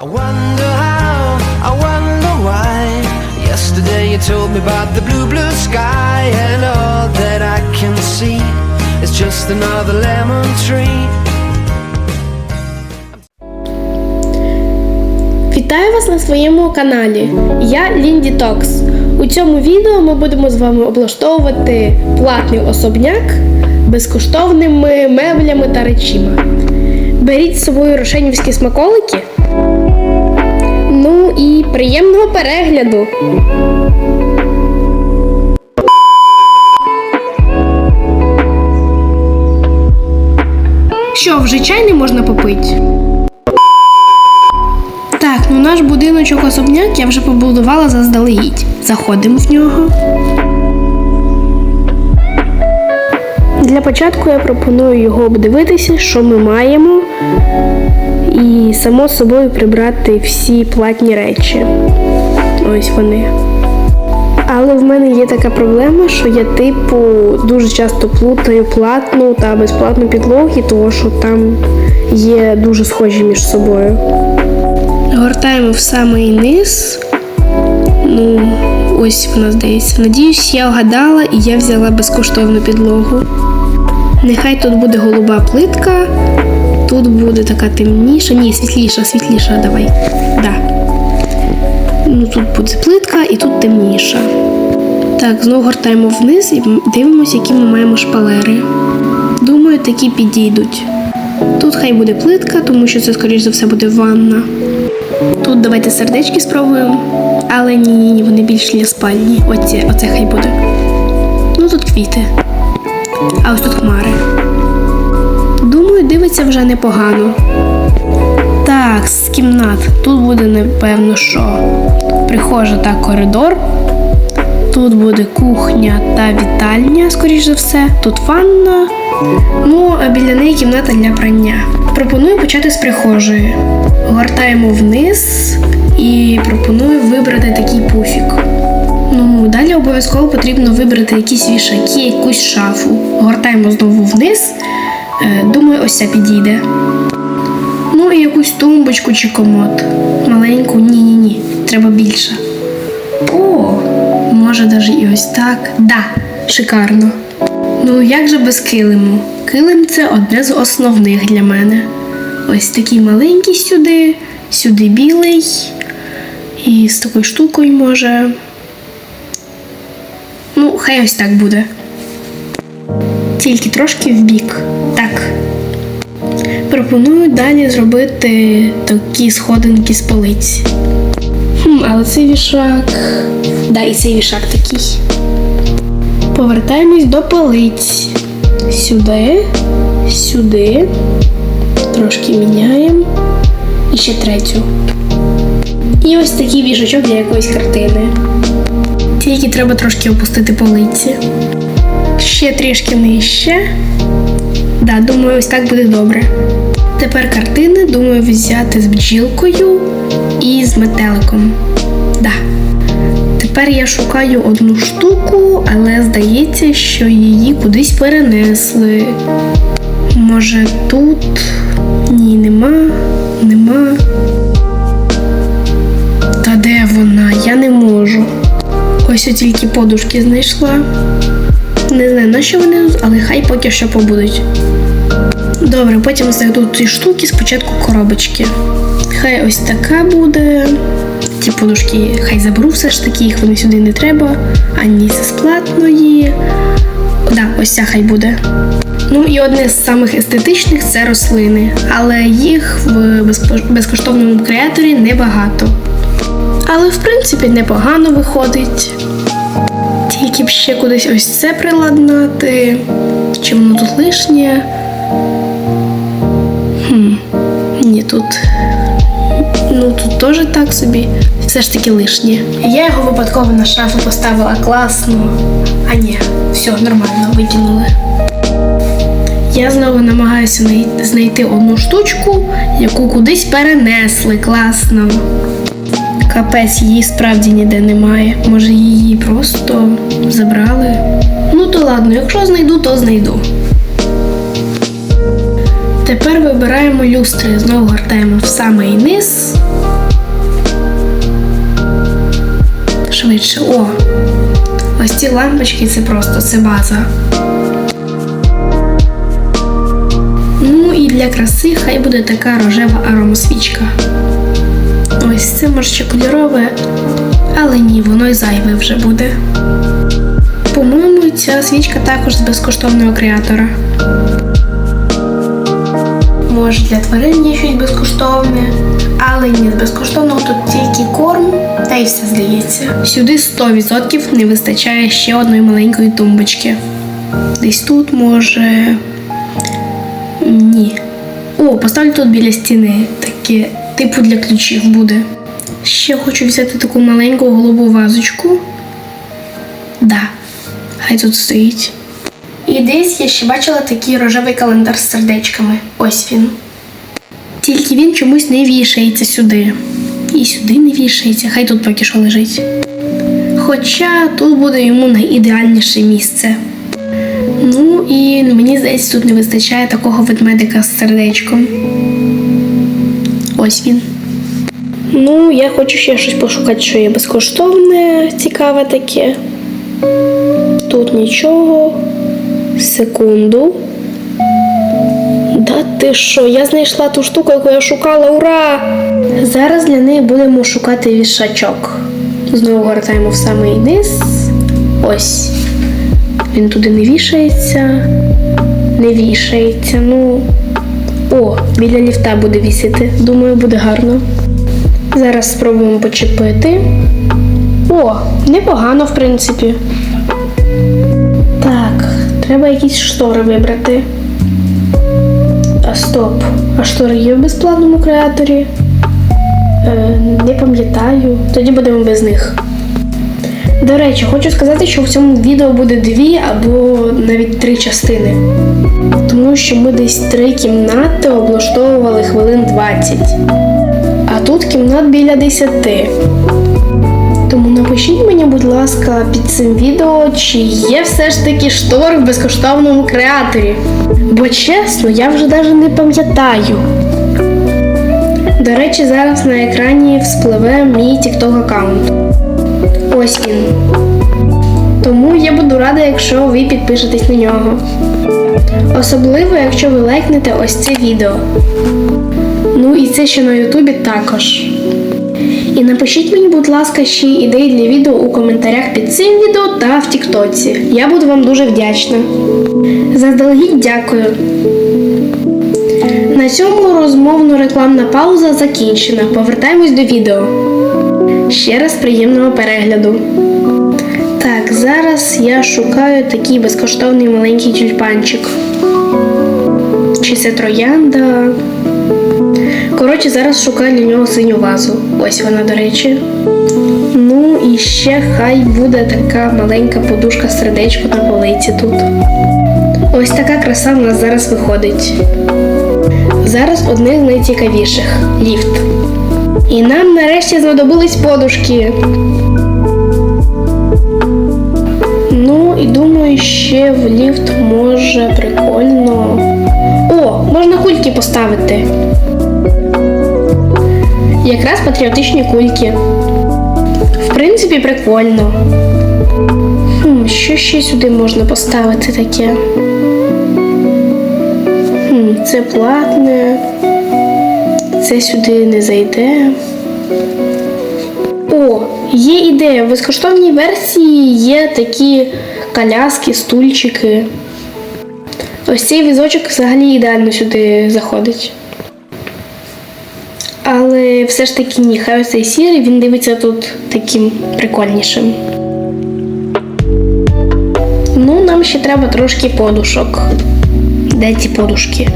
I wonder how, I wonder why. Yesterday you told me about the blue, blue sky, and all that I can see is just another lemon tree. Вітаю вас на своєму каналі. Я Лінді Токс. У цьому відео ми будемо з вами облаштовувати платний особняк безкоштовними меблями та речима. Беріть з собою рошенівські смаколики. Приємного перегляду! Що, вже чай не можна попити? Так, ну наш будиночок особняк я вже побудувала заздалегідь. Заходимо в нього. Для початку я пропоную його обдивитися, що ми маємо, і само собою прибрати всі платні речі. Ось вони. Але в мене є така проблема, що я, типу, дуже часто плутаю платну та безплатну підлоги, тому що там є дуже схожі між собою. Гортаємо в самий низ. Ну, ось вона здається. Надіюсь, я вгадала і я взяла безкоштовну підлогу. Нехай тут буде голуба плитка, тут буде така темніша. Ні, світліша, світліша, давай. Да. Ну, тут буде плитка і тут темніша. Так, знову гортаємо вниз і дивимося, які ми маємо шпалери. Думаю, такі підійдуть. Тут хай буде плитка, тому що це, скоріш за все, буде ванна. Тут давайте сердечки спробуємо. Але ні, ні, ні, вони більш для спальні. Оце, оце хай буде. Ну тут квіти. А ось тут хмари. Дивиться вже непогано. Так, з кімнат. Тут буде, напевно, що прихожа та коридор. Тут буде кухня та вітальня, скоріш за все. Тут ванна. Ну, а біля неї кімната для прання. Пропоную почати з прихожої. Гортаємо вниз і пропоную вибрати такий пуфік. Ну, далі обов'язково потрібно вибрати якісь вішаки, якусь шафу. Гортаємо знову вниз. Е, Думаю, ось ця підійде. Ну і якусь тумбочку чи комод. Маленьку, ні-ні ні. Треба більше. О, може навіть і ось так. Да, шикарно. Ну як же без килиму? Килим це одне з основних для мене. Ось такий маленький сюди, сюди білий. І з такою штукою може. Ну, хай ось так буде. Тільки трошки вбік. Так. Пропоную далі зробити такі сходинки з полиць. Хм, але цей вішак. Да, і цей вішак такий. Повертаємось до полиць. Сюди, сюди. Трошки міняємо. І ще третю. І ось такий вішачок для якоїсь картини. Тільки треба трошки опустити полиці. Ще трішки нижче. Да, думаю, ось так буде добре. Тепер картини думаю взяти з бджілкою і з метеликом. Да. Тепер я шукаю одну штуку, але здається, що її кудись перенесли. Може тут? Ні, нема, нема. Та де вона? Я не можу. Ось я тільки подушки знайшла. Не знаю, на що вони, тут, але хай поки що побудуть. Добре, потім знайду ці штуки, спочатку коробочки. Хай ось така буде. Ті подушки хай заберу все ж таки, їх вони сюди не треба. Ані це з платної. Да, ось ця хай буде. Ну і одне з самих естетичних це рослини, але їх в безкоштовному креаторі небагато. Але в принципі непогано виходить. Тільки б ще кудись ось це приладнати. Чи воно тут лишнє? Хм, ні, тут. Ну, тут теж так собі. Все ж таки лишнє. Я його випадково на шафу поставила класно. А ні, все, нормально, викинули. Я знову намагаюся знайти одну штучку, яку кудись перенесли. Класно. Капець її справді ніде немає. Може, її просто забрали? Ну то ладно, якщо знайду, то знайду. Тепер вибираємо люстри. Знову гортаємо в самий низ. Швидше. О! Ось ці лампочки це просто це база. Ну і для краси хай буде така рожева аромасвічка. Ось це може кольорове, але ні, воно й зайве вже буде. По-моєму, ця свічка також з безкоштовного креатора. Може для тварин є щось безкоштовне, але ні, з безкоштовного тут тільки корм, та й все здається. Сюди 100% не вистачає ще одної маленької тумбочки. Десь тут може. Ні. О, поставлю тут біля стіни. Таке, типу для ключів буде. Ще хочу взяти таку маленьку голубу вазочку. Да, хай тут стоїть. І десь я ще бачила такий рожевий календар з сердечками. Ось він. Тільки він чомусь не вішається сюди. І сюди не вішається, хай тут поки що лежить. Хоча тут буде йому найідеальніше місце. Ну і мені здається, тут не вистачає такого ведмедика з сердечком. Ось він. Ну, я хочу ще щось пошукати, що є безкоштовне, цікаве таке. Тут нічого. Секунду. Да ти що? Я знайшла ту штуку, яку я шукала. Ура! Зараз для неї будемо шукати вішачок. Знову гортаємо в самий низ. Ось. Він туди не вішається. Не вішається. Ну. О, біля ліфта буде вісити. Думаю, буде гарно. Зараз спробуємо почепити. О, непогано, в принципі. Так, треба якісь штори вибрати. А стоп. А штори є в безплатному креаторі? Е, не пам'ятаю. Тоді будемо без них. До речі, хочу сказати, що в цьому відео буде дві або навіть три частини. Тому що ми десь три кімнати облаштовували хвилин 20. А тут кімнат біля 10. Тому напишіть мені, будь ласка, під цим відео, чи є все ж таки штори в безкоштовному креаторі. Бо чесно, я вже навіть не пам'ятаю. До речі, зараз на екрані вспливе мій TikTok аккаунт. Ось. Тому я буду рада, якщо ви підпишетесь на нього. Особливо, якщо ви лайкнете ось це відео. Ну і це ще на Ютубі також. І напишіть мені, будь ласка, ще ідеї для відео у коментарях під цим відео та в Тіктоці. Я буду вам дуже вдячна. Заздалегідь дякую. На цьому розмовно-рекламна пауза закінчена. Повертаємось до відео. Ще раз приємного перегляду. Так, зараз я шукаю такий безкоштовний маленький тюльпанчик. Чи це троянда? Коротше, зараз шукаю для нього синю вазу. Ось вона, до речі. Ну і ще хай буде така маленька подушка сердечко на полиці тут. Ось така краса в нас зараз виходить. Зараз одне з найцікавіших ліфт. І нам нарешті знадобились подушки. Ну і думаю, ще в ліфт може прикольно. О, можна кульки поставити. Якраз патріотичні кульки. В принципі, прикольно. Хм, що ще сюди можна поставити таке? Хм, це платне. Це сюди не зайде. О, є ідея. В безкоштовній версії є такі коляски, стульчики. Ось цей візочок взагалі ідеально сюди заходить. Але все ж таки ні, хай ось цей сірий, він дивиться тут таким прикольнішим. Ну, нам ще треба трошки подушок. Де ці подушки?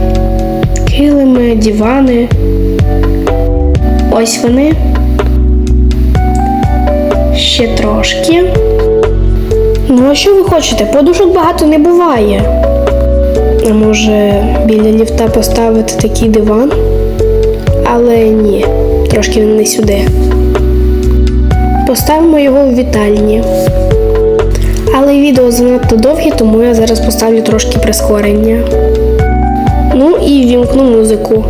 Килими, дивани. Ось вони. Ще трошки. Ну, а що ви хочете? Подушок багато не буває. А може біля ліфта поставити такий диван? Але ні, трошки він не сюди. Поставимо його в вітальні. Але відео занадто довге, тому я зараз поставлю трошки прискорення. Ну і вімкну музику.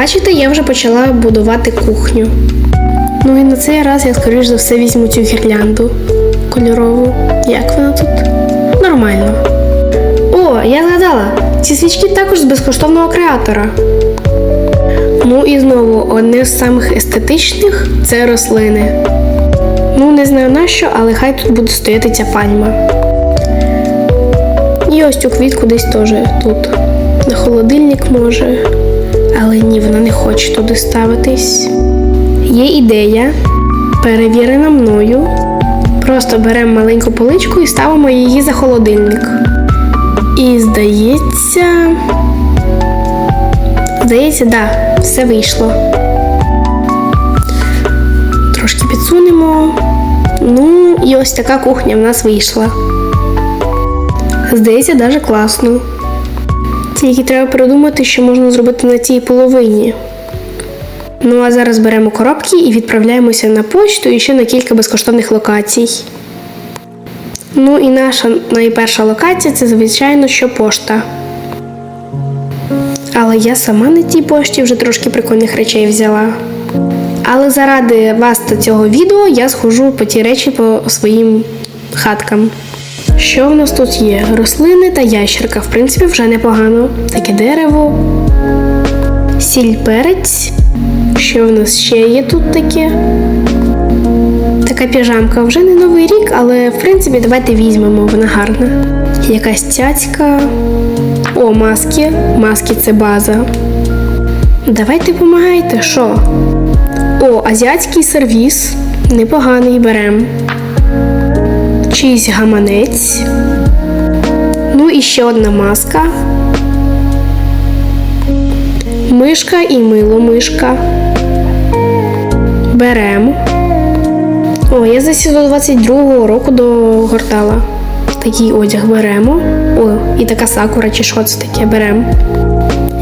Бачите, я вже почала будувати кухню. Ну і на цей раз я, скоріш за все, візьму цю гірлянду кольорову. Як вона тут? Нормально. О, я згадала! Ці свічки також з безкоштовного креатора. Ну і знову одне з самих естетичних це рослини. Ну, не знаю на що, але хай тут буде стояти ця пальма. І ось цю квітку десь теж тут. На холодильник може. Але ні, вона не хоче туди ставитись. Є ідея, перевірена мною. Просто беремо маленьку поличку і ставимо її за холодильник. І здається. Здається, так, да, все вийшло. Трошки підсунемо. Ну, і ось така кухня в нас вийшла. Здається, даже класно. Тільки треба придумати, що можна зробити на цій половині. Ну а зараз беремо коробки і відправляємося на почту і ще на кілька безкоштовних локацій. Ну і наша найперша локація це, звичайно, що пошта. Але я сама на тій пошті вже трошки прикольних речей взяла. Але заради вас та цього відео я схожу по ті речі по своїм хаткам. Що в нас тут є? Рослини та ящерка, в принципі, вже непогано. Таке дерево, сіль перець. Що в нас ще є тут таке? Така піжамка вже не новий рік, але в принципі давайте візьмемо, вона гарна. Якась цяцька. О, маски. Маски це база. Давайте допомагайте, що? О, азіатський сервіс. Непоганий берем. Чийсь гаманець. Ну і ще одна маска. Мишка і мило мишка. Берем. О, я за до 22-го року догортала. Такий одяг беремо. О, і така сакура, чи що це таке беремо.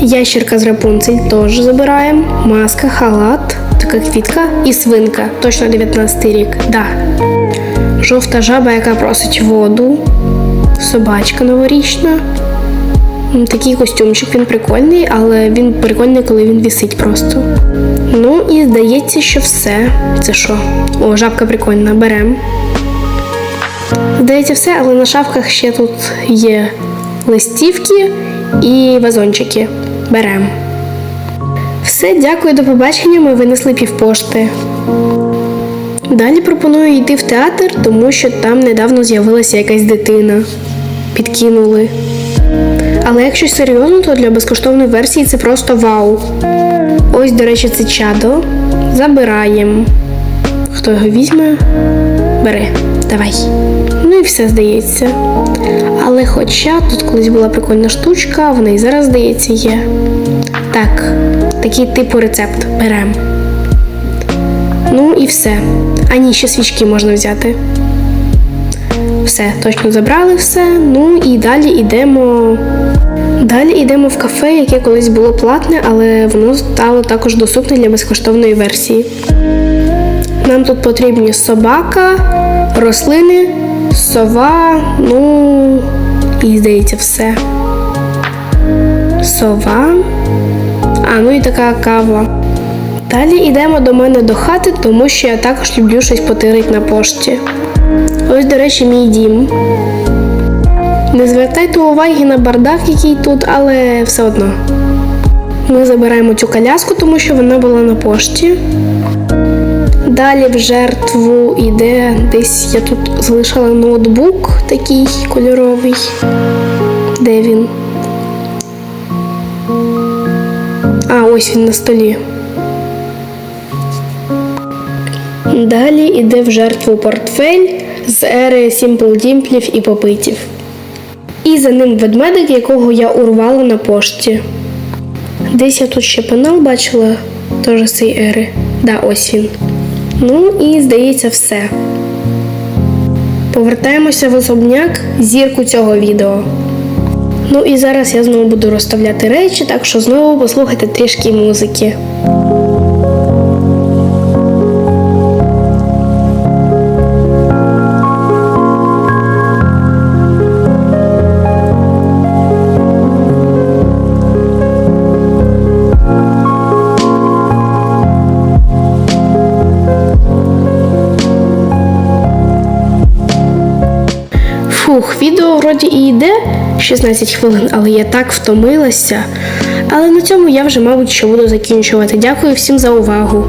Ящерка з рапунцель теж забираємо. Маска, халат, така квітка і свинка. Точно 19 рік. Да. Жовта жаба, яка просить воду. Собачка новорічна. Такий костюмчик, він прикольний, але він прикольний, коли він висить просто. Ну і здається, що все. Це що? О, жабка прикольна, берем. Здається, все, але на шапках ще тут є листівки і вазончики. Берем. Все, дякую, до побачення. Ми винесли півпошти. Далі пропоную йти в театр, тому що там недавно з'явилася якась дитина. Підкинули. Але якщо серйозно, то для безкоштовної версії це просто вау. Ось, до речі, це чадо. Забираємо. Хто його візьме? Бери, давай. Ну і все здається. Але хоча тут колись була прикольна штучка, вона і зараз, здається, є. Так, такий типу рецепт беремо. Ну і все. А ні, ще свічки можна взяти. Все, точно забрали все. Ну і далі йдемо. Далі йдемо в кафе, яке колись було платне, але воно стало також доступне для безкоштовної версії. Нам тут потрібні собака, рослини, сова, ну і здається, все. Сова. А, ну і така кава. Далі йдемо до мене до хати, тому що я також люблю щось потирити на пошті. Ось, до речі, мій дім. Не звертайте уваги на бардак, який тут, але все одно. Ми забираємо цю коляску, тому що вона була на пошті. Далі в жертву йде десь я тут залишила ноутбук такий кольоровий. Де він? А, ось він на столі. Далі йде в жертву портфель з ери Simple Дімплів і попитів. І за ним ведмедик, якого я урвала на пошті. Десь я тут ще панел бачила, теж з цієї ери. Да, ось він. Ну і здається, все. Повертаємося в особняк зірку цього відео. Ну і зараз я знову буду розставляти речі, так що знову послухайте трішки музики. Насправді і йде 16 хвилин, але я так втомилася. Але на цьому я вже, мабуть, що буду закінчувати. Дякую всім за увагу.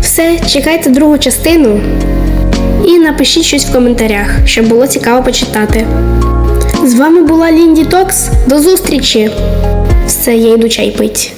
Все, чекайте другу частину і напишіть щось в коментарях, щоб було цікаво почитати. З вами була Лінді Токс. До зустрічі! Все, я йду чай пить.